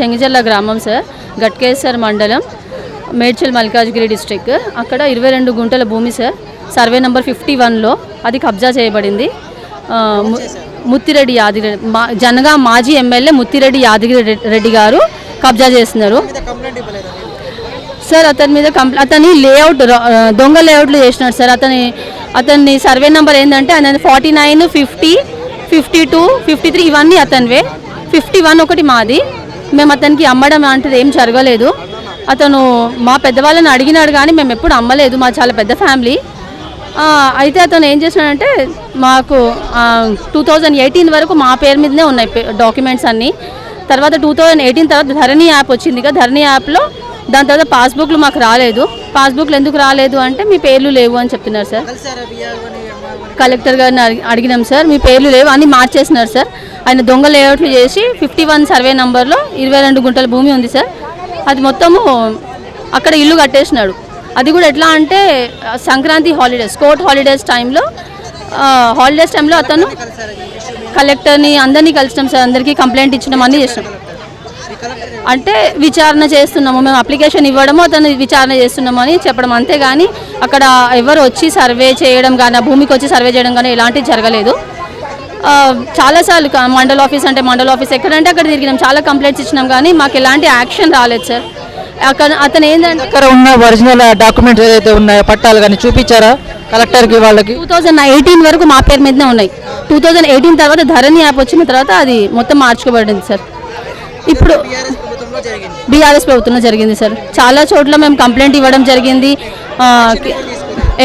చెంగిజల్ల గ్రామం సార్. గట్కేసర్ మండలం మేడ్చల్ మల్కాజ్గిరి డిస్ట్రిక్ట్. అక్కడ ఇరవై రెండు గుంటల భూమి సార్. సర్వే నెంబర్ ఫిఫ్టీ వన్లో అది కబ్జా చేయబడింది. ముత్తిరెడ్డి యాదగిరి మా జనగా మాజీ ఎమ్మెల్యే ముత్తిరెడ్డి యాదగిరి రెడ్డి గారు కబ్జా చేస్తున్నారు. సార్ అతని మీద కంప్లైంట్ అతని లేఅవుట్ దొంగ లేఅవుట్లు చేసినాడు సార్. అతని అతని సర్వే నెంబర్ ఏంటంటే అతని forty nine fifty fifty two fifty three ఇవన్నీ అతనివే. ఫిఫ్టీ వన్ ఒకటి మాది. మేము అతనికి అమ్మడం లాంటిది ఏం జరగలేదు. అతను మా పెద్దవాళ్ళని అడిగినాడు కానీ మేము ఎప్పుడు అమ్మలేదు. మా చాలా పెద్ద ఫ్యామిలీ. అయితే అతను ఏం చేసినాడంటే మాకు టూ థౌజండ్ ఎయిటీన్ వరకు మా పేరు మీదనే ఉన్నాయి డాక్యుమెంట్స్ అన్నీ. తర్వాత టూ థౌజండ్ ఎయిటీన్ తర్వాత ధరణి యాప్ వచ్చింది. కదా ధరణి యాప్లో దాని తర్వాత పాస్బుక్లు మాకు రాలేదు. పాస్బుక్లు ఎందుకు రాలేదు అంటే మీ పేర్లు లేవు అని చెప్తున్నారు సార్. కలెక్టర్ గారిని అడిగి- అడిగినాం సార్. మీ పేర్లు లేవు అన్ని మార్చేసినారు సార్. ఆయన దొంగ లేఅవుట్లు చేసి ఫిఫ్టీ వన్ సర్వే నంబర్లో ఇరవై రెండు గుంటల భూమి ఉంది సార్. అది మొత్తము అక్కడ ఇల్లు కట్టేసినాడు. అది కూడా ఎట్లా అంటే సంక్రాంతి హాలిడేస్ కోర్ట్ హాలిడేస్ టైంలో హాలిడేస్ టైంలో అతను కలెక్టర్ని అందరినీ కలిసినాం సార్. అందరికీ కంప్లైంట్ ఇచ్చినాం అన్నీ చేసినాం. అంటే విచారణ చేస్తున్నాము. మేము అప్లికేషన్ ఇవ్వడము అతను విచారణ చేస్తున్నాము అని చెప్పడం. అంతేగాని అక్కడ ఎవరు వచ్చి సర్వే చేయడం కానీ భూమికి వచ్చి సర్వే చేయడం కానీ ఎలాంటివి జరగలేదు. చాలాసార్లు మండల ఆఫీస్ అంటే మండల ఆఫీస్ ఎక్కడంటే అక్కడ తిరిగినాం. చాలా కంప్లైంట్స్ ఇచ్చినాం కానీ మాకు ఎలాంటి యాక్షన్ రాలేదు సార్. అక్కడ అతను ఏంటంటే దగ్గర ఉన్న ఒరిజినల్ డాక్యుమెంట్స్ ఏదైతే ఉన్నాయో పట్టాలు కానీ చూపించారా కలెక్టర్కి వాళ్ళకి? టూ థౌజండ్ ఎయిటీన్ వరకు మా పేరు మీదనే ఉన్నాయి. టూ థౌజండ్ ఎయిటీన్ తర్వాత ధరణి యాప్ వచ్చిన తర్వాత అది మొత్తం మార్చుకోబడింది సార్. ఇప్పుడు బీఆర్ఎస్ ప్రభుత్వంలో జరిగింది సార్. చాలా చోట్ల మేము కంప్లైంట్ ఇవ్వడం జరిగింది.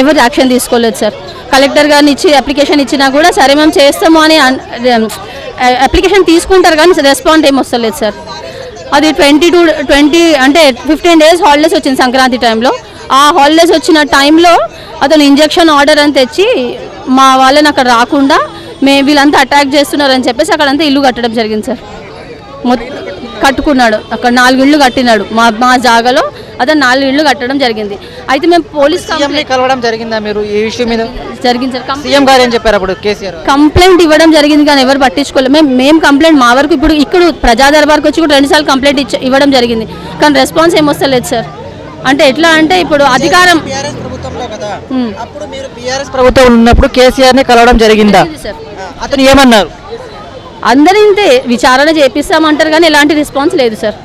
ఎవరు యాక్షన్ తీసుకోలేదు సార్. కలెక్టర్ గారిని ఇచ్చి అప్లికేషన్ ఇచ్చినా కూడా సరే మేము చేస్తాము అని అప్లికేషన్ తీసుకుంటారు కానీ రెస్పాండ్ ఏం వస్తలేదు సార్. అది ట్వంటీ టూ ట్వంటీ అంటే ఫిఫ్టీన్ డేస్ హాలిడేస్ వచ్చింది సంక్రాంతి టైంలో ఆ హాలిడేస్ వచ్చిన టైంలో అతను ఇంజెక్షన్ ఆర్డర్ అని తెచ్చి మా వాళ్ళని అక్కడ రాకుండా మే వీళ్ళంతా అటాక్ చేస్తున్నారని చెప్పేసి అక్కడంతా ఇల్లు కట్టడం జరిగింది సార్. మొత్తం కట్టుకున్నాడు. అక్కడ నాలుగు ఇళ్ళు కట్టినాడు. మా మా జాగాలో అతను నాలుగు ఇళ్ళు కట్టడం జరిగింది. అయితే మేము పోలీస్ కలవడం జరిగిందా మీరు ఈ విషయం మీద? జరిగింది సార్. కం- సీఎం గారు ఏం చెప్పారు అప్పుడు కేసీఆర్ కంప్లైంట్ ఇవ్వడం జరిగింది కానీ ఎవరు పట్టించుకోలేదు మేము మేము కంప్లైంట్ మా వరకు ఇప్పుడు ఇక్కడ ప్రజా దర్బార్కి వచ్చి కూడా రెండుసార్లు కంప్లైంట్ ఇచ్చ ఇవ్వడం జరిగింది. కానీ రెస్పాన్స్ ఏం వస్తలేదు సార్. అంటే ఎట్లా అంటే ఇప్పుడు అధికారం. అప్పుడు మీరు బీఆర్ఎస్ ప్రభుత్వం ఉన్నప్పుడు కేసీఆర్ని కలవడం జరిగిందా? అతను ఏమన్నారు? అందరూ ఇంతే విచారణ చేపిస్తామంటారు కానీ ఎలాంటి రెస్పాన్స్ లేదు సార్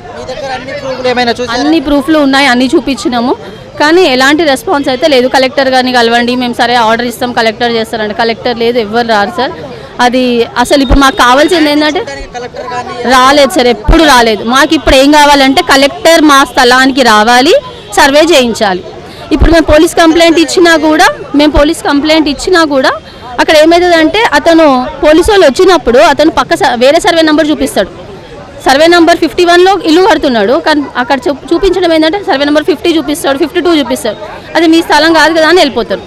అన్ని ప్రూఫ్లు ఉన్నాయి అన్ని చూపించినాము. కానీ ఎలాంటి రెస్పాన్స్ అయితే లేదు. కలెక్టర్ గారిని కలవండి మేము సరే ఆర్డర్ ఇస్తాం కలెక్టర్ చేస్తారండి కలెక్టర్ లేదు ఎవ్వరు రారు సార్ అది అసలు ఇప్పుడు మాకు కావాల్సింది ఏంటంటే రాలేదు సార్ ఎప్పుడు రాలేదు. మాకు ఇప్పుడు ఏం కావాలంటే కలెక్టర్ మా స్థలానికి రావాలి సర్వే చేయించాలి. ఇప్పుడు మేము పోలీస్ కంప్లైంట్ ఇచ్చినా కూడా మేము పోలీస్ కంప్లైంట్ ఇచ్చినా కూడా అక్కడ ఏమవుతుందంటే అతను పోలీసు వాళ్ళు వచ్చినప్పుడు అతను పక్క స- వేరే సర్వే నెంబర్ చూపిస్తాడు. సర్వే నెంబర్ ఫిఫ్టీ వన్లో ఇల్లు కడుతున్నాడు. కానీ అక్కడ చూ- చూపించడం ఏంటంటే సర్వే నెంబర్ ఫిఫ్టీ చూపిస్తాడు ఫిఫ్టీ టూ చూపిస్తాడు. అది మీ స్థలం కాదు కదా అని వెళ్ళిపోతారు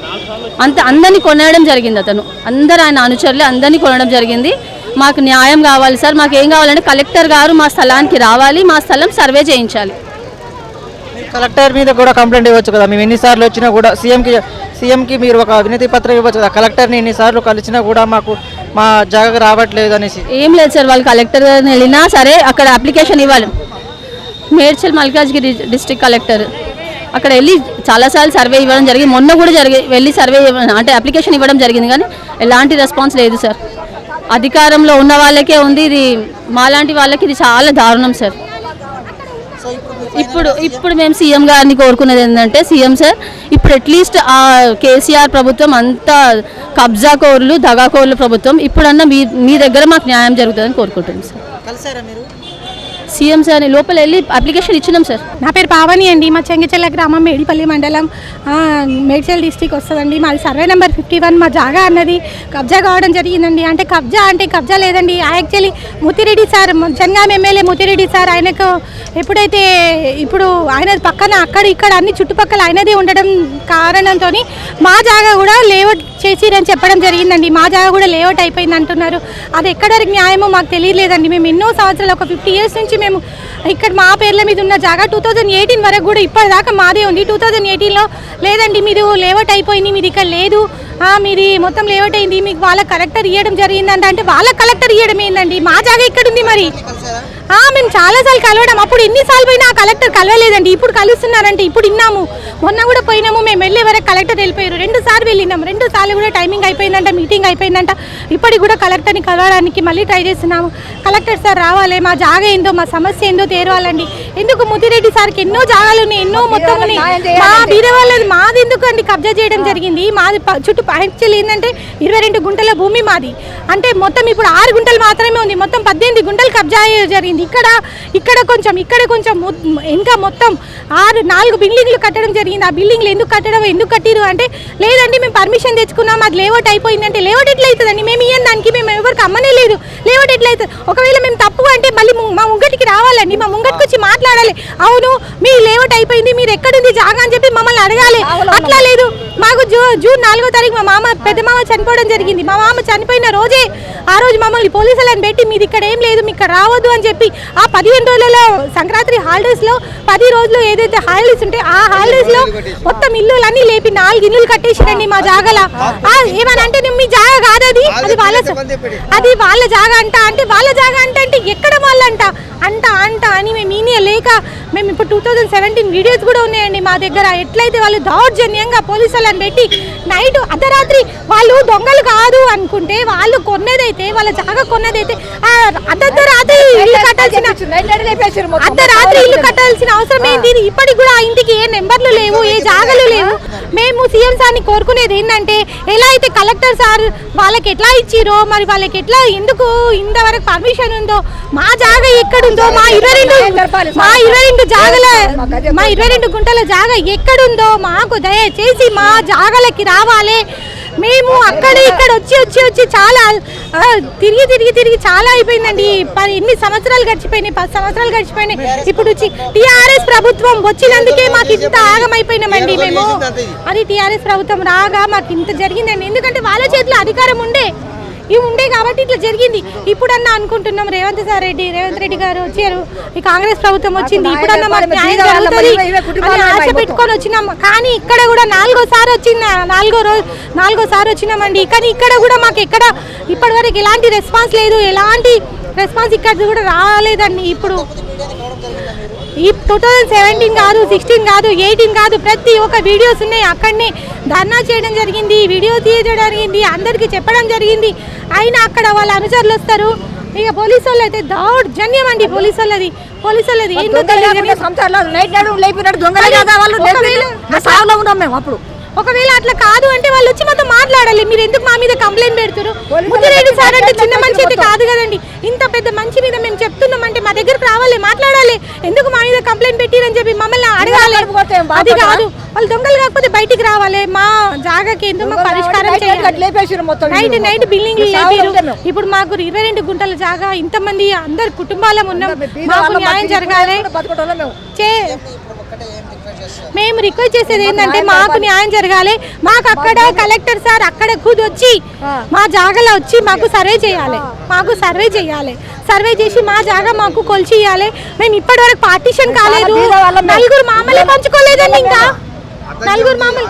అంత అందరినీ కొనడం జరిగింది అతను. అందరు ఆయన అనుచరులే అందరినీ కొనడం జరిగింది. మాకు న్యాయం కావాలి సార్ మాకు ఏం కావాలంటే కలెక్టర్ గారు మా స్థలానికి రావాలి మా స్థలం సర్వే చేయించాలి. కలెక్టర్ మీద కూడా కంప్లైంట్ ఇవ్వచ్చు కదా? మేము ఎన్నిసార్లు వచ్చినా కూడా సీఎంకి సీఎంకి మీరు ఒక వినతి పత్రం ఇవ్వచ్చు కదా? కలెక్టర్ని ఎన్నిసార్లు కలిసినా కూడా మాకు మా జాగకు రావట్లేదు అనేసి. ఏం లేదు సార్ వాళ్ళు కలెక్టర్ గారిని వెళ్ళినా సరే అక్కడ అప్లికేషన్ ఇవ్వాలి. మేడ్చల్ మల్కాజ్గిరి డిస్ట్రిక్ట్ కలెక్టర్ అక్కడ వెళ్ళి చాలాసార్లు సర్వే ఇవ్వడం జరిగింది. మొన్న కూడా జరిగి వెళ్ళి సర్వే ఇవ్వ- అంటే అప్లికేషన్ ఇవ్వడం జరిగింది కానీ ఎలాంటి రెస్పాన్స్ లేదు సార్. అధికారంలో ఉన్న వాళ్ళకే ఉంది. ఇది మాలాంటి వాళ్ళకి ఇది చాలా దారుణం సార్. ఇప్పుడు ఇప్పుడు మేము సీఎం గారిని కోరుకునేది ఏంటంటే సీఎం సార్ ఇప్పుడు అట్లీస్ట్ ఆ కేసీఆర్ ప్రభుత్వం అంతా కబ్జా కోర్లు దగా కోర్లు ప్రభుత్వం ఇప్పుడన్నా మీ మీ దగ్గర మాకు న్యాయం జరుగుతుందని కోరుకుంటున్నాం సార్. కలిసారా మీరు? సీఎం సార్ లోపల వెళ్ళి అప్లికేషన్ ఇచ్చినాం సార్. నా పేరు పావని అండి. మా చెంగిచెల్ల గ్రామం మేడిపల్లి మండలం. ఆ, మేడ్చల్ డిస్టిక్ వస్తుందండి. మాది సర్వే నెంబర్ ఫిఫ్టీ వన్. మా జాగా అన్నది కబ్జా కావడం జరిగిందండి. అంటే కబ్జా అంటే కబ్జా లేదండి. Actually Muthireddy sir Janagama MLA Muthireddy sir ఆయనకు ఎప్పుడైతే ఇప్పుడు ఆయన పక్కన అక్కడ ఇక్కడ అన్ని చుట్టుపక్కల ఆయనదే ఉండడం కారణంతో మా జాగా కూడా లేఅవుట్ చేసిరని చెప్పడం జరిగిందండి. మా జాగా కూడా లేఅవుట్ అయిపోయింది అంటున్నారు. అది ఎక్కడ వరకు న్యాయమో మాకు తెలియలేదండి మేము ఎన్నో సంవత్సరాలు ఒక ఫిఫ్టీ ఇయర్స్ నుంచి మేము ఇక్కడ మా పేర్ల మీద ఉన్న జాగా టూ థౌజండ్ ఎయిటీన్ వరకు కూడా ఇప్పటిదాకా మాదే ఉంది. టూ థౌజండ్ ఎయిటీన్లో లేదండి మీరు లేఅవుట్ అయిపోయింది మీది ఇక్కడ లేదు. మీది మొత్తం లేఅవుట్ అయింది. మీకు వాళ్ళ కలెక్టర్ ఇవ్వడం జరిగిందంట అంటే వాళ్ళ కలెక్టర్ ఇవ్వడం ఏందండి మా జాగా ఇక్కడ ఉంది మరి? మేము చాలాసార్లు కలవడం. అప్పుడు ఎన్నిసార్లు పోయినా ఆ కలెక్టర్ కలవలేదండి. ఇప్పుడు కలుస్తున్నారంటే ఇప్పుడు విన్నాము మొన్న కూడా పోయినాము మేము వెళ్ళే వరకు కలెక్టర్ వెళ్ళిపోయారు. రెండు సార్లు వెళ్ళినాం రెండు సార్లు కూడా టైమింగ్ అయిపోయిందంట మీటింగ్ అయిపోయిందంట. ఇప్పటికి కూడా కలెక్టర్ని కలవడానికి మళ్ళీ ట్రై చేస్తున్నాము. కలెక్టర్ సార్ రావాలి. మా జాగ ఏందో మా సమస్య ఏందో తేరవాలండి. ఎందుకు ముదిరెడ్డి సార్కి ఎన్నో జాగాలు ఉన్నాయి ఎన్నో మొత్తం ఉన్నాయి. మా బీద వాళ్ళది మాది ఎందుకు అండి కబ్జా చేయడం జరిగింది. మాది చుట్టూ యాక్చువల్లీ ఏంటంటే ఇరవై రెండు గుంటల భూమి మాది. అంటే మొత్తం ఇప్పుడు ఆరు గుంటలు మాత్రమే ఉంది. మొత్తం పద్దెనిమిది గుంటలు కబ్జా అయ్యే జరిగింది ఇక్కడ ఇక్కడ కొంచెం ఇక్కడ కొంచెం ఇంకా మొత్తం ఆరు నాలుగు బిల్డింగ్లు కట్టడం జరిగింది. ఆ బిల్డింగ్లు ఎందుకు కట్టడం ఎందుకు కట్టిరు అంటే లేదండి మేము పర్మిషన్ తెచ్చుకున్నాం అది లేఅవుట్ అయిపోయింది అంటే లేఅవుట్ ఎట్లా అవుతుందండి మేము ఇయ్యం దానికి మేము ఎవరికి అమ్మనే లేదు. లేఅవుట్ ఎట్లా అవుతుంది ఒకవేళ మేము తప్పు అంటే మళ్ళీ ము- ముంగటికి రావాలండి మా ముంగటికి వచ్చి మాట్లాడాలి. అవును మీ లేఅవుట్ అయిపోయింది మీరు ఎక్కడుంది జాగా అని చెప్పి మమ్మల్ని అడగాలి. అట్లా లేదు. మాకు జూ జూన్ నాలుగో తారీఖు మా మామ పెద్ద మామ చనిపోవడం జరిగింది. మా మామ చనిపోయిన రోజే ఆ రోజు మమ్మల్ని పోలీసులను పెట్టి మీది ఇక్కడ ఏం లేదు మీకు రావద్దు అని చెప్పి ఆ పదిహేను రోజులలో సంక్రాంతి హాలిడేస్లో పది రోజులు ఏదైతే హాలిడేస్ ఉంటే ఆ హాలిడేస్లో మొత్తం ఇల్లులన్నీ లేపి నాలుగు ఇల్లులు కట్టేసిరండి మా జాగల. ఏమని అంటే మీ జాగా కాదు అది అది వాళ్ళ అది వాళ్ళ జాగా అంట అంటే వాళ్ళ జాగా అంటే అంటే ఎక్కడ వాళ్ళంట? అంట అంట అని మేము ఈయన లేక మేము ఇప్పుడు టూ థౌజండ్ సెవెంటీన్ వీడియోస్ కూడా ఉన్నాయండి మా దగ్గర. ఎట్లయితే వాళ్ళు దౌర్జన్యంగా పోలీసు వాళ్ళని పెట్టి నైట్ అర్ధరాత్రి వాళ్ళు దొంగలు కాదు అనుకుంటే వాళ్ళు కొన్నదైతే వాళ్ళ జాగా కొన్నదైతే ఆ అర్ధరాత్రి ఇల్లు కట్టాల్సిన అర్ధరాత్రి ఇల్లు కట్టాల్సిన అవసరం ఏంటి ఇప్పటికి కూడా ఆ ఇంటికి ఏ నెంబర్లు లేవు ఏ జాగలు లేవు. మేము సీఎం సార్ని కోరుకునేది ఏంటంటే ఎలా అయితే కలెక్టర్ సార్ వాళ్ళకి ఎట్లా ఇచ్చిరో మరి వాళ్ళకి ఎట్లా ఎందుకు ఇంతవరకు పర్మిషన్ ఉందో మా జాగ ఎక్కడుందో మా ఇరవై రెండు మా ఇరవై రెండు జాగల మా ఇరవై రెండు గుంటల జాగ ఎక్కడుందో మాకు దయచేసి మా జాగలకి రావాలి. మేము అక్కడ ఇక్కడ వచ్చి వచ్చి వచ్చి చాలా తిరిగి తిరిగి తిరిగి చాలా అయిపోయిందండి. ఎన్ని సంవత్సరాలు గడిచిపోయినాయి పది సంవత్సరాలు గడిచిపోయినాయి. ఇప్పుడు వచ్చి టిఆర్ఎస్ ప్రభుత్వం వచ్చినందుకే మాకు ఇంత ఆగమైపోయినామండి మేము. అది టిఆర్ఎస్ ప్రభుత్వం రాగా మాకు ఇంత జరిగిందండి. ఎందుకంటే వాళ్ళ చేతిలో అధికారం ఉండే. ఇవి ఉండే కాబట్టి ఇట్లా జరిగింది. ఇప్పుడన్నా అనుకుంటున్నాం రేవంత్ సార్ రెడ్డి రేవంత్ రెడ్డి గారు వచ్చారు. ఈ కాంగ్రెస్ ప్రభుత్వం వచ్చింది. ఇప్పుడన్నా మాకు న్యాయం జరుగుతుంది అని ఆశ పెట్టుకొని వచ్చినాం. కానీ ఇక్కడ కూడా నాలుగోసారి వచ్చింది నాలుగో రోజు నాలుగోసారి వచ్చినామండి. కానీ ఇక్కడ కూడా మాకు ఎక్కడ ఇప్పటి వరకు ఎలాంటి రెస్పాన్స్ లేదు. ఎలాంటి రెస్పాన్స్ ఇక్కడ కూడా రాలేదండి. ఇప్పుడు ఈ టూ థౌజండ్ సెవెంటీన్ కాదు సిక్స్టీన్ కాదు ఎయిటీన్ కాదు ప్రతి ఒక్క వీడియోస్ ఉన్నాయి. అక్కడనే ధర్నా చేయడం జరిగింది వీడియో తీయడం జరిగింది అందరికీ చెప్పడం జరిగింది. అయినా అక్కడ వాళ్ళ అనుచరులు వస్తారు. ఇక పోలీసు వాళ్ళు అయితే దౌర్జన్యం అండి పోలీసు వాళ్ళది పోలీసు వాళ్ళది నైట్ లేపినట్టు దొంగలే ఉన్నాం మేము అప్పుడు. ఒకవేళ అట్లా కాదు అంటే వాళ్ళు వచ్చి మాతో మాట్లాడాలి. మీరు ఎందుకు మా మీద కంప్లైంట్ పెడుతున్నారు ముద్దిరెడ్డి సార్ అంటే చిన్న మనిషి అయితే కాదు కదండి. ఇంత పెద్ద మంచి మీద మేము చెప్తున్నాం అంటే మా దగ్గరకు రావాలి మాట్లాడాలి. ఎందుకు మా మీద కంప్లైంట్ పెట్టిరని చెప్పి మమ్మల్ని అడగాలి. అది? కాదు. వాళ్ళు దొంగలు కాకపోతే బయటికి రావాలి. మా జాగాకి ఏందో మాకు పరిష్కారం నైట్ చేయాలి? Night building. ఇప్పుడు మాకు ఇరవై రెండు గుంటల జాగా ఇంతమంది అందరు కుటుంబాలం ఉన్నాం. మాకు న్యాయం జరగాలి. చే మేము రిక్వెస్ట్ చేసేది ఏంటంటే మాకు న్యాయం జరగాలి. మాకు అక్కడ కలెక్టర్ సార్ అక్కడ కూది వచ్చి మా జాగాలో వచ్చి మాకు సర్వే చేయాలి. మాకు సర్వే చేయాలి. సర్వే చేసి మా జాగా మాకు కొలిచి ఇవ్వాలి మేము ఇప్పటి వరకు పార్టీషన్ కాలేదు. నలుగురు మామూలు పంచుకోలేదండి ఇంకా. నలుగురు మామూలు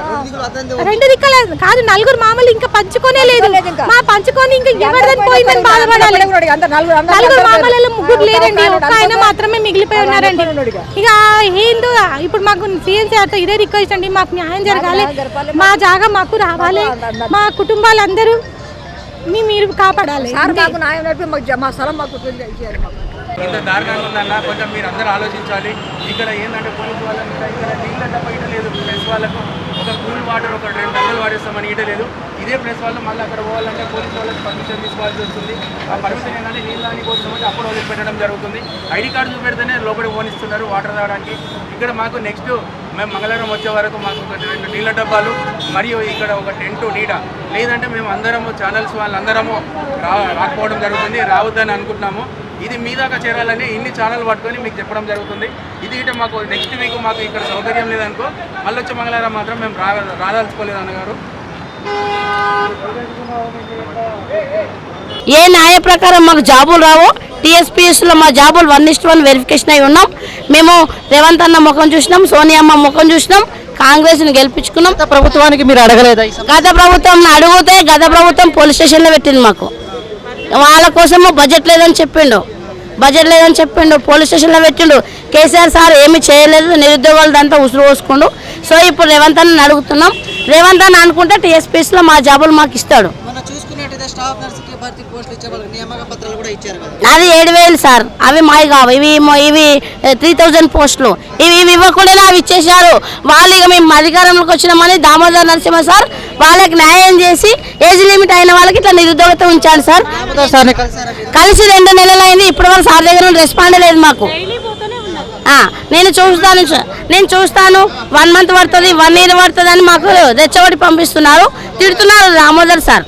రెండు దిక్కల కాదు నలుగురు మామూలు ఇంకా పంచుకోనే లేదు. మా పంచుకొని ఇంకా ఎవరిదని పోయిందని బాధపడాలి? నలుగురు మామలలో ముగ్గురు లేరండి. అందరు ఒక్క ఆయన మాత్రమే మిగిలిపోయి ఉన్నారండి. ఇక. ఏందో ఇప్పుడు మాకు సీఎం సార్తో ఇదే రిక్వెస్ట్ అండి. మాకు న్యాయం జరగాలి. మా జాగా మాకు రావాలి. మా కుటుంబాలందరూ మీరు కాపాడాలి. మా స్థలం మాకు. ఇంత దారుణంగా ఉందన్న కొంచెం మీరు అందరూ ఆలోచించాలి. ఇక్కడ ఏంటంటే పోలీసు వాళ్ళకి ఇక్కడ నీళ్ళ డబ్బ ఇటలేదు ప్రెస్ వాళ్ళకు ఒక కూల్ వాటర్ ఒక రెండు డబ్బులు వాడేస్తామని ఇట లేదు. ఇదే ప్రెస్ వాళ్ళు మళ్ళీ అక్కడ పోవాలంటే పోలీసు వాళ్ళకి పర్మిషన్ తీసుకోవాల్సి వస్తుంది. ఆ పర్మిషన్ ఏంటంటే నీళ్ళు అని కోసం అప్పుడు పెట్టడం జరుగుతుంది. ఐడి కార్డు చూపెడితేనే లోపలికి పోనిస్తున్నారు వాటర్ తాగడానికి ఇక్కడ మాకు నెక్స్ట్ మేము మంగళవారం వచ్చే వరకు మాకు ఒక రెండు నీళ్ళ డబ్బాలు మరియు ఇక్కడ ఒక టెంట్ నీడ. లేదంటే మేము అందరము ఛానల్స్ వాళ్ళందరము రా రాకపోవడం జరుగుతుంది. రావద్దని అనుకుంటున్నాము. ఇది మీ దాకా చేరాలని ఇన్ని ఛానల్ పట్టుకొని మీకు చెప్పడం జరుగుతుంది. ఇది ఇట మాకు నెక్స్ట్ వీక్ మాకు ఇక్కడ సౌకర్యం లేదనుకో మళ్ళీ వచ్చే మంగళవారం మాత్రం మేము రా రాదలుచుకోలేదు అన్నగారు. ఏ న్యాయ ప్రకారం మాకు జాబులు రావో. టీఎస్పీఎస్లో మా జాబులు వన్ ఇస్ట్ వన్ వెరిఫికేషన్ అయి ఉన్నాం. మేము రేవంత్ అన్న ముఖం చూసినాం సోనియమ్మ ముఖం చూసినాం కాంగ్రెస్ని గెలిపించుకున్నాం. ప్రభుత్వానికి మీరు అడగలేదా? గత ప్రభుత్వం అడిగితే గత ప్రభుత్వం పోలీస్ స్టేషన్లో పెట్టింది మాకు. వాళ్ళ కోసము బడ్జెట్ లేదని చెప్పిండు. బడ్జెట్ లేదని చెప్పిండు. పోలీస్ స్టేషన్లో పెట్టిండు. కేసీఆర్ సార్ ఏమి చేయలేదు. నిరుద్యోగులదంతా ఉసురు పోసుకుండు. సో ఇప్పుడు రేవంత్ అన్న అడుగుతున్నాం. రేవంత్ అన్న అనుకుంటే టీఎస్పీస్లో మా జాబులు మాకు ఇస్తాడు. మన చూసుకున్నట్టయితే స్టాఫ్ నర్సుకి భర్తీ పోస్టులు ఇచ్చే వాళ్ళకి నియామక పత్రాలు కూడా ఇచ్చారు కదా. అది ఏడు వేలు సార్. అవి మావి కావు. ఇవి ఇవి త్రీ థౌజండ్ పోస్టులు. ఇవి ఇవి ఇవ్వకుండా అవి ఇచ్చేసారు వాళ్ళు ఇక మేము అధికారంలోకి వచ్చినామని దామోదర్ నరసింహ సార్ వాళ్ళకి న్యాయం చేసి ఏజ్ లిమిట్ అయిన వాళ్ళకి ఇట్లా నిరుద్యోగత ఉంచాడు సార్. కలిసి రెండు నెలలు అయింది ఇప్పటి వరకు సార్ దగ్గర రెస్పాండ్ లేదు మాకు. ఆ, నేను చూస్తాను సార్. నేను చూస్తాను. వన్ మంత్ పడుతుంది వన్ ఇయర్ పడుతుంది అని మాకు రెచ్చగొట్టి పంపిస్తున్నారు. తిడుతున్నారు Damodar sir.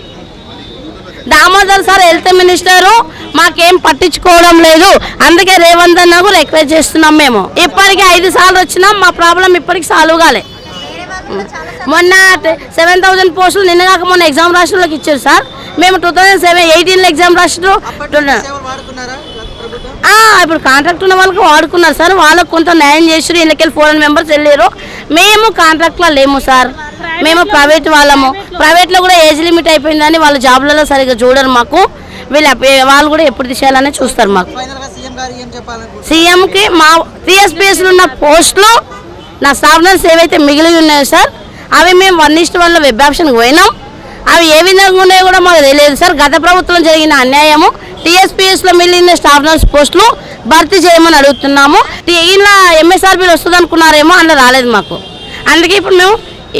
Damodar sir health minister మాకేం పట్టించుకోవడం లేదు. అందుకే రేవంత్ అన్నకు రిక్వెస్ట్ చేస్తున్నాం మేము. ఇప్పటికి ఐదు సార్లు వచ్చినాం మా ప్రాబ్లం ఇప్పటికి సాల్వ్ కాలే. మొన్న సెవెన్ థౌసండ్ పోస్టులు నిన్న కాక మొన్న ఎగ్జామ్ రాష్ట్రంలోకి ఇచ్చారు సార్. మేము టూ థౌజండ్ సెవెన్ ఎయిటీన్లో ఎగ్జామ్ ఆ, ఇప్పుడు కాంట్రాక్ట్ ఉన్న వాళ్ళకి వాడుకున్నారు సార్. వాళ్ళకి కొంత న్యాయం చేసారు వీళ్ళకి ఫోర్ హండ్రెడ్ మెంబర్స్ వెళ్ళారు మేము కాంట్రాక్ట్లో లేము సార్. మేము ప్రైవేట్ వాళ్ళము. ప్రైవేట్లో కూడా ఏజ్ లిమిట్ అయిపోయిందని వాళ్ళ జాబ్లలో సరిగ్గా చూడరు మాకు. వీళ్ళు వాళ్ళు కూడా ఎప్పుడు తీసేయాలనే చూస్తారు మాకు. సీఎంకి మా టీఎస్పీఎస్లో ఉన్న పోస్టులు నా స్టాఫ్ నర్స్ ఏవైతే మిగిలి ఉన్నాయో సార్ అవి మేము వన్ ఇస్ట్ వన్లో వెబ్ ఆప్షన్కి పోయినాం. అవి ఏ విధంగా ఉన్నాయో కూడా మాకు తెలియదు సార్. గత ప్రభుత్వం జరిగిన అన్యాయము టీఎస్పీఎస్లో మిగిలిన స్టాఫ్ నర్స్ పోస్టులు భర్తీ చేయమని అడుగుతున్నాము. ఇలా ఎంఎస్ఆర్బీలు వస్తుంది అనుకున్నారేమో అందులో రాలేదు మాకు. అందుకే ఇప్పుడు మేము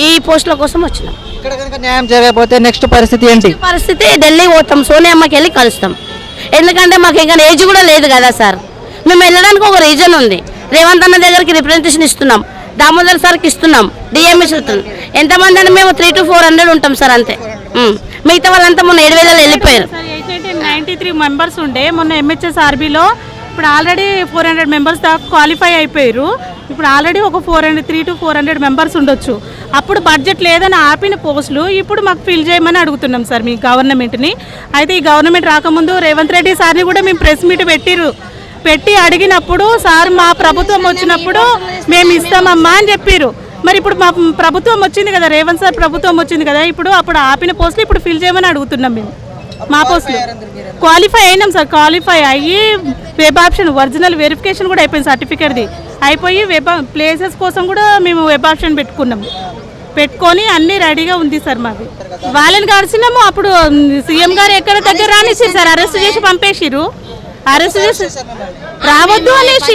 ఈ పోస్టుల కోసం వచ్చినాం. ఇక్కడ కనుక న్యాయం జరగకపోతే నెక్స్ట్ పరిస్థితి ఏంటి? పరిస్థితి ఢిల్లీ పోతాం సోనియమ్మకి వెళ్ళి కలుస్తాం. ఎందుకంటే మాకు ఇంకా ఏజ్ కూడా లేదు కదా సార్. మేము వెళ్ళడానికి ఒక రీజన్ ఉంది. రేవంత్ అన్న దగ్గరికి రిప్రజెంటేషన్ ఇస్తున్నాం. దామోదర్ సార్కి ఇస్తున్నాం. డిఎంఎస్ ఇస్తున్నాం ఎంతమంది అంటే మేము త్రీ టు ఫోర్ హండ్రెడ్ ఉంటాం సార్ అంతే. మిగతా వాళ్ళంతా మొన్న ఏడు వేలలో వెళ్ళిపోయారు. నైంటీ త్రీ మెంబర్స్ ఉండే మొన్న ఎంహెచ్ఎస్ ఆర్బీలో ఇప్పుడు ఆల్రెడీ ఫోర్ హండ్రెడ్ మెంబర్స్ దాకా క్వాలిఫై అయిపోయారు. ఇప్పుడు ఆల్రెడీ ఒక four hundred three to four hundred members ఉండొచ్చు. అప్పుడు బడ్జెట్ లేదని ఆపిన పోస్టులు ఇప్పుడు మాకు ఫిల్ చేయమని అడుగుతున్నాం సార్ మీ గవర్నమెంట్ని. అయితే ఈ గవర్నమెంట్ రాకముందు రేవంత్ రెడ్డి సార్ని కూడా మేము ప్రెస్ మీట్ పెట్టిరు. పెట్టి అడిగినప్పుడు సార్ మా ప్రభుత్వం వచ్చినప్పుడు మేము ఇస్తామమ్మా అని చెప్పారు. మరి ఇప్పుడు మా ప్రభుత్వం వచ్చింది కదా రేవంత్ సార్ ప్రభుత్వం వచ్చింది కదా ఇప్పుడు అప్పుడు ఆపిన పోస్టులు ఇప్పుడు ఫిల్ చేయమని అడుగుతున్నాం మేము. మా పోస్టులు. క్వాలిఫై అయినాం సార్ క్వాలిఫై అయ్యి వెబ్ ఆప్షన్ ఒరిజినల్ వెరిఫికేషన్ కూడా అయిపోయింది సర్టిఫికేట్ది అయిపోయి వెబ్ ప్లేసెస్ కోసం కూడా మేము వెబ్ ఆప్షన్ పెట్టుకున్నాం. పెట్టుకొని అన్నీ రెడీగా ఉంది సార్ మాది. వాళ్ళని కలిసినాము అప్పుడు సీఎం గారు ఎక్కడ దగ్గర రానిచ్చారు సార్? అరెస్ట్ చేసి పంపేసిరు అరెస్ట్ చేసి రావద్దు అనేసి.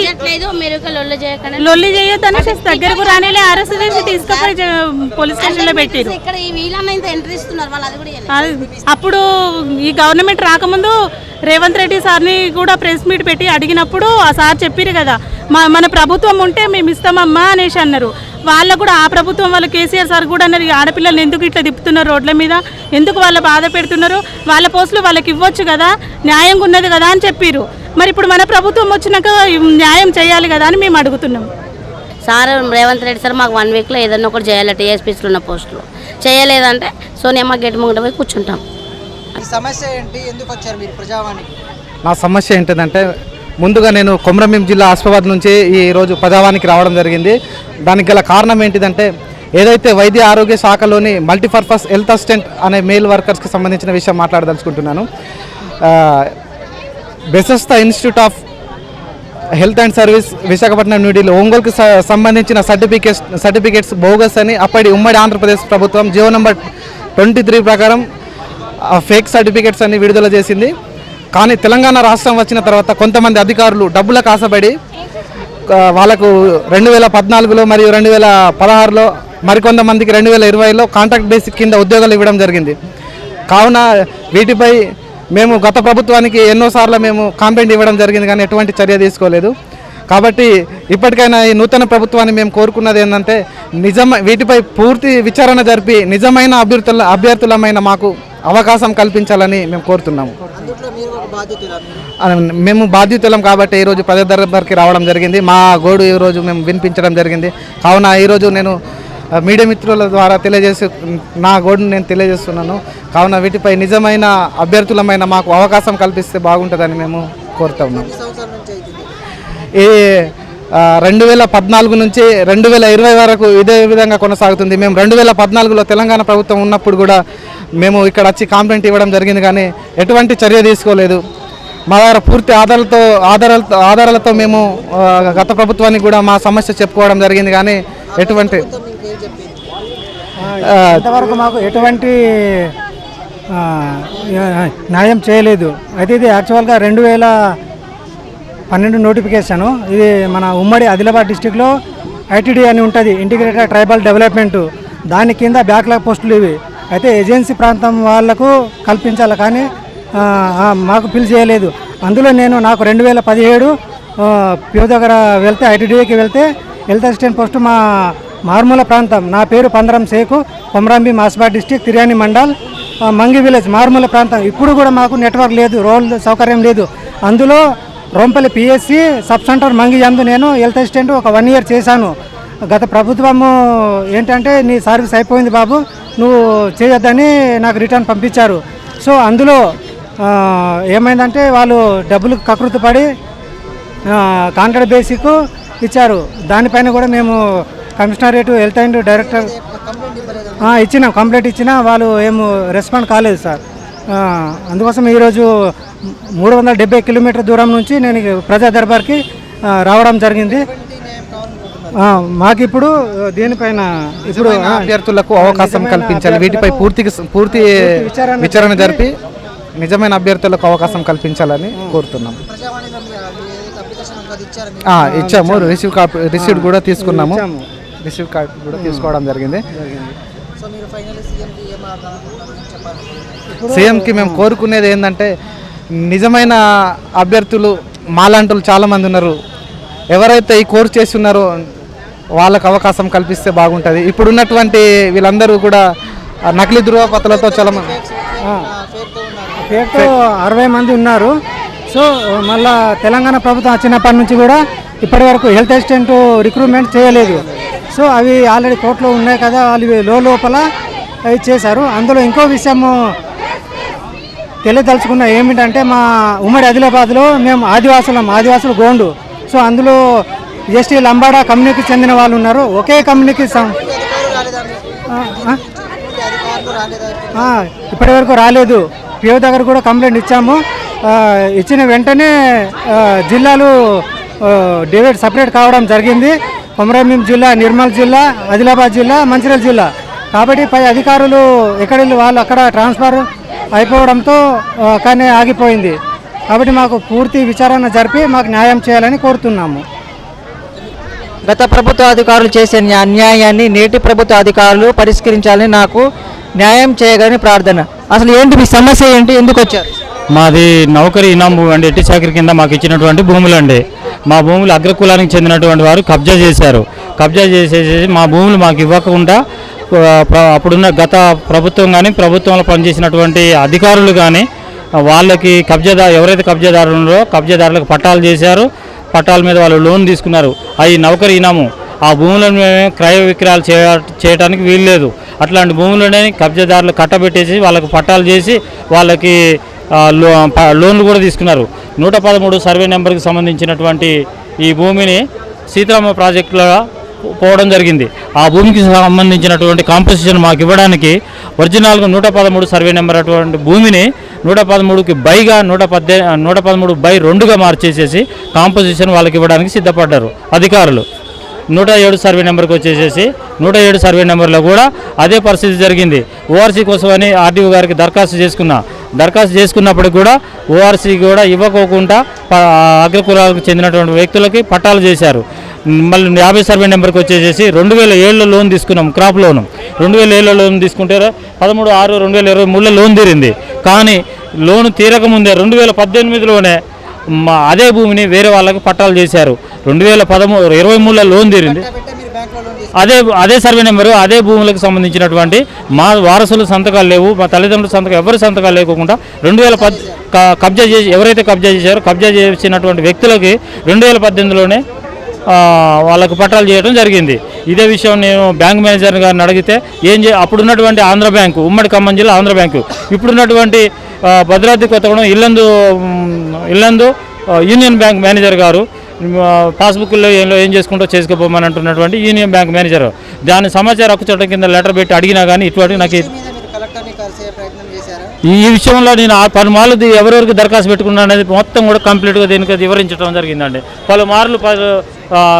లొల్ల చేయొద్దు అనేసి దగ్గరకు రానేలే అరెస్ట్ చేసి తీసుకుపోయి పోలీస్ పెట్టిరు కూడా ఇవ్వలేదు. అది- అప్పుడు ఈ గవర్నమెంట్ రాకముందు రేవంత్ రెడ్డి సార్ని కూడా ప్రెస్ మీట్ పెట్టి అడిగినప్పుడు ఆ సార్ చెప్పారు కదా మా మన ప్రభుత్వం ఉంటే మేము ఇస్తామమ్మా అనేసి అన్నారు. వాళ్ళకు కూడా ఆ ప్రభుత్వం వాళ్ళు కేసీఆర్ సార్ కూడా అన్నారు "ఈ ఆడపిల్లల్ని ఎందుకు ఇట్లా తిప్పుతున్నారు రోడ్ల మీద? ఎందుకు వాళ్ళ బాధ పెడుతున్నారు? వాళ్ళ పోస్టులు వాళ్ళకి ఇవ్వచ్చు కదా? న్యాయంగా ఉన్నది కదా? అని చెప్పారు మరి ఇప్పుడు మన ప్రభుత్వం వచ్చినాక న్యాయం చేయాలి కదా అని మేము అడుగుతున్నాం. సార్ రేవంత్ రెడ్డి సార్ మాకు వన్ వీక్లో ఏదన్నా ఒకటి చేయాలి టీఎస్పీస్లో ఉన్న పోస్టులు. చేయలేదంటే సోనియమ్మ గేట్ ముంగట పోయి కూర్చుంటాం. ఈ సమస్య ఏంటి? ఎందుకు వచ్చారు మీరు ప్రజావాణికి? నా సమస్య ఏంటిదంటే ముందుగా నేను కొమరంభీం జిల్లా ఆసిఫాబాద్ నుంచి ఈ రోజు ప్రజావానికి రావడం జరిగింది. దానికి గల కారణం ఏంటిదంటే ఏదైతే వైద్య ఆరోగ్య శాఖలోని మల్టీపర్పస్ హెల్త్ అసిస్టెంట్ అనే మేల్ వర్కర్స్కి సంబంధించిన విషయం మాట్లాడదలుచుకుంటున్నాను. బెసస్త institute of health and service Visakhapatnam New Delhi ఒంగోలుకు సంబంధించిన సర్టిఫికేట్స్ సర్టిఫికేట్స్ బోగస్ అని అప్పటి ఉమ్మడి ఆంధ్రప్రదేశ్ ప్రభుత్వం G O number twenty three ప్రకారం ఫేక్ సర్టిఫికేట్స్ అన్ని విడుదల చేసింది. కానీ తెలంగాణ రాష్ట్రం వచ్చిన తర్వాత కొంతమంది అధికారులు డబ్బుల ఆశపడి వాళ్ళకు రెండు వేల పద్నాలుగులో మరియు రెండు వేల పదహారులో మరికొంతమందికి రెండు వేల ఇరవైలో కాంట్రాక్ట్ బేసిక్ కింద ఉద్యోగాలు ఇవ్వడం జరిగింది. కావున వీటిపై మేము గత ప్రభుత్వానికి ఎన్నోసార్లు మేము కాంప్లైంట్ ఇవ్వడం జరిగింది కానీ ఎటువంటి చర్య తీసుకోలేదు. కాబట్టి ఇప్పటికైనా ఈ నూతన ప్రభుత్వాన్ని మేము కోరుకున్నది ఏంటంటే నిజమ వీటిపై పూర్తి విచారణ జరిపి నిజమైన అభ్యర్థుల అభ్యర్థులమైన మాకు అవకాశం కల్పించాలని మేము కోరుతున్నాము. మేము బాధ్యతలం కాబట్టి ఈరోజు పదే దర్బార్కి రావడం జరిగింది. మా గోడు ఈరోజు మేము వినిపించడం జరిగింది. కావున ఈరోజు నేను మీడియా మిత్రుల ద్వారా తెలియజేసి నా గోడును నేను తెలియజేస్తున్నాను. కావున వీటిపై నిజమైన అభ్యర్థులమైన మాకు అవకాశం కల్పిస్తే బాగుంటుందని మేము కోరుతా ఉన్నాం. ఎన్ని సంవత్సరాల నుంచి అవుతుంది? ఈ రెండు వేల పద్నాలుగు నుంచి రెండు వేల ఇరవై వరకు ఇదే విధంగా కొనసాగుతుంది. మేము రెండు వేల పద్నాలుగులో తెలంగాణ ప్రభుత్వం ఉన్నప్పుడు కూడా మేము ఇక్కడ వచ్చి కాంప్లైంట్ ఇవ్వడం జరిగింది కానీ ఎటువంటి చర్య తీసుకోలేదు. మా దగ్గర పూర్తి ఆధారాలతో ఆధారాలతో ఆధారాలతో మేము గత ప్రభుత్వానికి కూడా మా సమస్య చెప్పుకోవడం జరిగింది కానీ ఎటువంటి ఇంతవరకు మాకు ఎటువంటి న్యాయం చేయలేదు. అయితే ఇది యాక్చువల్గా రెండు వేల పన్నెండు నోటిఫికేషను. ఇది మన ఉమ్మడి ఆదిలాబాద్ డిస్టిక్లో ఐటీడీ అని ఉంటుంది ఇంటిగ్రేటెడ్ ట్రైబల్ డెవలప్మెంట్. దాని కింద బ్యాక్లాగ్ పోస్టులు ఇవి. అయితే ఏజెన్సీ ప్రాంతం వాళ్ళకు కల్పించాలి కానీ మాకు ఫిల్ చేయలేదు. అందులో నేను నాకు రెండు వేల పదిహేడు ప్యూ దగ్గర వెళ్తే ఐటీడీకి వెళ్తే హెల్త్ అసిస్టెంట్ పోస్ట్ మా మార్మూల ప్రాంతం. నా పేరు పందరం సేకు కొమరాంబి మాస్బాడ్ డిస్టిక్ తిర్యాని మండల్ మంగి విలేజ్ మారుమూల ప్రాంతం. ఇప్పుడు కూడా మాకు నెట్వర్క్ లేదు రోల్ సౌకర్యం లేదు. అందులో Rompalli PSC sub centre Mangi అందు నేను హెల్త్ అసిస్టెంట్ ఒక వన్ ఇయర్ చేశాను. గత ప్రభుత్వము ఏంటంటే నీ సర్వీస్ అయిపోయింది బాబు నువ్వు చేయొద్దని నాకు రిటర్న్ పంపించారు. సో అందులో ఏమైందంటే వాళ్ళు డబ్బులు కకృతి పడి కాంట్రాక్ట్ బేసిక్ ఇచ్చారు. దానిపైన కూడా మేము కమిషనరేట్ హెల్త్ అండ్ డైరెక్టర్ ఇచ్చినాం కంప్లైంట్ ఇచ్చినా వాళ్ళు ఏం రెస్పాండ్ కాలేదు సార్. అందుకోసం ఈరోజు మూడు వందల డెబ్బై కిలోమీటర్ దూరం నుంచి నేను ప్రజా దర్బార్కి రావడం జరిగింది. ఆ, మాకు ఇప్పుడు దీనిపైన ఇప్పుడు అభ్యర్థులకు అవకాశం కల్పించాలి. వీటిపై పూర్తికి పూర్తి విచారణ జరిపి నిజమైన అభ్యర్థులకు అవకాశం కల్పించాలని కోరుతున్నాం. ఆ, ఇచ్చాము. రిసీవ్ కాపీ రిసీవ్డ్ కూడా తీసుకున్నాము. రిసీవ్ కాపీ కూడా తీసుకోవడం జరిగింది. సీఎంకి మేము కోరుకునేది ఏంటంటే నిజమైన అభ్యర్థులు మాలాంటి చాలా మంది ఉన్నారు. ఎవరైతే ఈ కోర్సు చేసి ఉన్నారో వాళ్ళకు అవకాశం కల్పిస్తే బాగుంటుంది. ఇప్పుడు ఉన్నటువంటి వీళ్ళందరూ కూడా నకిలీ ధృవపత్రాలతో చాలా మంది పేరుతో అరవై మంది ఉన్నారు. సో మళ్ళా తెలంగాణ ప్రభుత్వం వచ్చినప్పటి నుంచి కూడా ఇప్పటి వరకు హెల్త్ అసిస్టెంట్ రిక్రూట్మెంట్ చేయలేదు. సో అవి ఆల్రెడీ కోర్టులో ఉన్నాయి కదా వాళ్ళు లో లోపల అవి చేశారు. అందులో ఇంకో విషయము తెలియదలుచుకున్న ఏమిటంటే మా ఉమ్మడి ఆదిలాబాద్లో మేము ఆదివాసులం ఆదివాసులు గోండు. సో అందులో ఎస్టీ లంబాడా కంపెనీకి చెందిన వాళ్ళు ఉన్నారు. ఒకే కంపెనీకి ఇప్పటి వరకు రాలేదు. పిఓ దగ్గర కూడా కంప్లైంట్ ఇచ్చాము. ఇచ్చిన వెంటనే జిల్లాలు డివైడ్ సపరేట్ కావడం జరిగింది. కొమరంభీం జిల్లా నిర్మల్ జిల్లా ఆదిలాబాద్ జిల్లా మంచిర్యాల జిల్లా. కాబట్టి పై అధికారులు ఎక్కడ వాళ్ళు అక్కడ ట్రాన్స్ఫర్ అయిపోవడంతో కానీ ఆగిపోయింది. కాబట్టి మాకు పూర్తి విచారణ జరిపి మాకు న్యాయం చేయాలని కోరుతున్నాము. గత ప్రభుత్వ అధికారులు చేసే అన్యాయాన్ని నేటి ప్రభుత్వ అధికారులు పరిష్కరించాలని నాకు న్యాయం చేయగలని ప్రార్థన. అసలు ఏంటి మీ సమస్య ఏంటి? ఎందుకు వచ్చారు? మాది నౌకరి ఇనాం భూమి అండి ఎట్టి చాకరి కింద మాకు ఇచ్చినటువంటి భూములు అండి మా భూములు అగ్రకులానికి చెందినటువంటి వారు కబ్జా చేశారు. కబ్జా చేసేసి మా భూములు మాకు ఇవ్వకుండా అప్పుడున్న గత ప్రభుత్వం కానీ ప్రభుత్వంలో పనిచేసినటువంటి అధికారులు కానీ వాళ్ళకి కబ్జాదారు ఎవరైతే కబ్జాదారులు ఉన్నారో కబ్జాదారులకు పట్టాలు చేశారు. పట్టాల మీద వాళ్ళు లోన్ తీసుకున్నారు. అవి నౌకరి ఇనాము. ఆ భూములను క్రయ విక్రయాలు చేయ చేయడానికి వీల్లేదు. అట్లాంటి భూములనే కబ్జాదారులు కట్టబెట్టేసి వాళ్ళకి పట్టాలు చేసి వాళ్ళకి లోన్లు కూడా తీసుకున్నారు. నూట పదమూడు సర్వే నెంబర్కి సంబంధించినటువంటి ఈ భూమిని సీతారామ ప్రాజెక్టులుగా పోవడం జరిగింది. ఆ భూమికి సంబంధించినటువంటి కాంపోజిషన్ మాకు ఇవ్వడానికి ఒరిజినల్గా నూట పదమూడు సర్వే నెంబర్ అటువంటి భూమిని నూట పదమూడుకి బైగా నూట పద్దె నూట పదమూడు బై రెండుగా మార్చేసేసి కాంపోజిషన్ వాళ్ళకి ఇవ్వడానికి సిద్ధపడ్డారు అధికారులు. నూట ఏడు సర్వే నెంబర్కి వచ్చేసేసి నూట ఏడు సర్వే నెంబర్లో కూడా అదే పరిస్థితి జరిగింది. ఓఆర్సీ కోసం అని ఆర్టీఓ గారికి దరఖాస్తు చేసుకున్నా. దరఖాస్తు చేసుకున్నప్పుడు కూడా ఓఆర్సీ కూడా ఇవ్వకోకుండా అగ్రకులాలకు చెందినటువంటి వ్యక్తులకి పట్టాలు చేశారు. మళ్ళీ యాభై సర్వే నెంబర్కి వచ్చేసేసి రెండు వేల ఏళ్ళలో లోన్ తీసుకున్నాం క్రాప్ లోను. రెండు వేల ఏళ్ళలో లోన్ తీసుకుంటే పదమూడు ఆరు రెండు వేల ఇరవై మూడులో లోన్ తీరింది. కానీ లోన్ తీరకముందే రెండు వేల పద్దెనిమిదిలోనే అదే భూమిని వేరే వాళ్ళకి పట్టాలు చేశారు. రెండు వేల పదమూడు ఇరవై మూడులో లోన్ తీరింది. అదే అదే సర్వే నెంబరు అదే భూములకు సంబంధించినటువంటి మా వారసులు సంతకాలు లేవు మా తల్లిదండ్రుల సంతకం ఎవరి సంతకాలు లేకుండా రెండు వేల పద్ కబ్జా చేసి ఎవరైతే కబ్జా చేశారో కబ్జా చేసినటువంటి వ్యక్తులకి రెండు వేల పద్దెనిమిదిలోనే వాళ్ళకు పట్టాలు చేయడం జరిగింది. ఇదే విషయం నేను బ్యాంక్ మేనేజర్ గారిని అడిగితే ఏం చే అప్పుడున్నటువంటి ఆంధ్ర బ్యాంకు ఉమ్మడి ఖమ్మం జిల్లా ఆంధ్ర బ్యాంకు ఇప్పుడున్నటువంటి Bhadradri Kothagudem Yellandu Yellandu union bank manager గారు పాస్బుక్లో ఏం ఏం చేసుకుంటూ చేసుకోపోమని అంటున్నటువంటి యూనియన్ బ్యాంక్ మేనేజర్. దాని సమాచార హక్కు చట్టం కింద లెటర్ పెట్టి అడిగినా కానీ ఇటువంటి నాకు ఈ విషయంలో నేను ఆ పలుమార్లు ఎవరెవరికి దరఖాస్తు పెట్టుకున్నా అనేది మొత్తం కూడా కంప్లీట్గా దీనికి వివరించడం జరిగిందండి. పలుమార్లు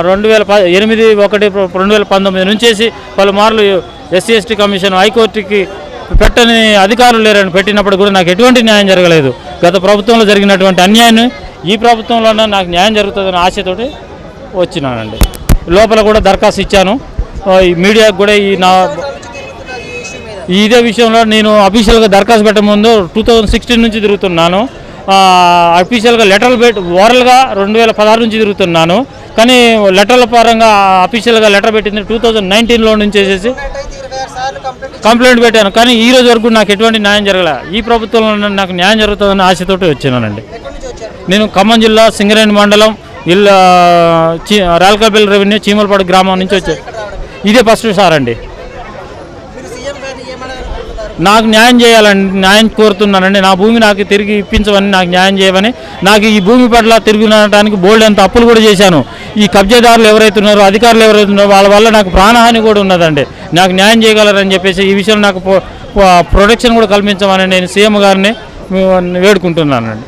రెండు వేల ప ఎనిమిది ఒకటి రెండు వేల పంతొమ్మిది నుంచేసి పలుమార్లు ఎస్సీ ఎస్టీ కమిషన్ హైకోర్టుకి పెట్టని అధికారులు లేరని పెట్టినప్పుడు కూడా నాకు ఎటువంటి న్యాయం జరగలేదు. గత ప్రభుత్వంలో జరిగినటువంటి అన్యాయాన్ని ఈ ప్రభుత్వంలోనే నాకు న్యాయం జరుగుతుందని ఆశతోటి వచ్చినానండి. లోపల కూడా దరఖాస్తు ఇచ్చాను. ఈ మీడియాకు కూడా ఈ నా ఇదే విషయంలో నేను అఫీషియల్గా దరఖాస్తు పెట్టముందు టూ థౌజండ్ సిక్స్టీన్ నుంచి తిరుగుతున్నాను. అఫీషియల్గా లెటర్లు పెట్టి ఓరల్గా రెండు వేల పదహారు నుంచి తిరుగుతున్నాను. కానీ లెటర్ల పరంగా అఫీషియల్గా లెటర్ పెట్టింది టూ థౌజండ్ నైన్టీన్లో నుంచి వేసేసి కంప్లైంట్ పెట్టాను. కానీ ఈ రోజు వరకు నాకు ఎటువంటి న్యాయం జరగలే. ఈ ప్రభుత్వంలో నాకు న్యాయం జరుగుతుందని ఆశతోటి వచ్చినానండి నేను ఖమ్మం జిల్లా సింగరేణి మండలం ఇల్లు చీ రాల్కాపల్లి రెవెన్యూ చీమలపాడు గ్రామం నుంచి వచ్చే ఇదే ఫస్ట్ సార్ అండి. నాకు న్యాయం చేయాలని న్యాయం కోరుతున్నానండి నా భూమి నాకు తిరిగి ఇప్పించమని నాకు న్యాయం చేయమని నాకు ఈ భూమి పట్ల తిరుగునడానికి బోల్డ్ అంత అప్పులు కూడా చేశాను. ఈ కబ్జాదారులు ఎవరైతే ఉన్నారో అధికారులు ఎవరైతే ఉన్నారో వాళ్ళ వల్ల నాకు ప్రాణహాని కూడా ఉన్నదండి. నాకు న్యాయం చేయగలరని చెప్పేసి ఈ విషయంలో నాకు ప్రొటెక్షన్ కూడా కల్పించమని నేను సీఎం గారిని వేడుకుంటున్నానండి.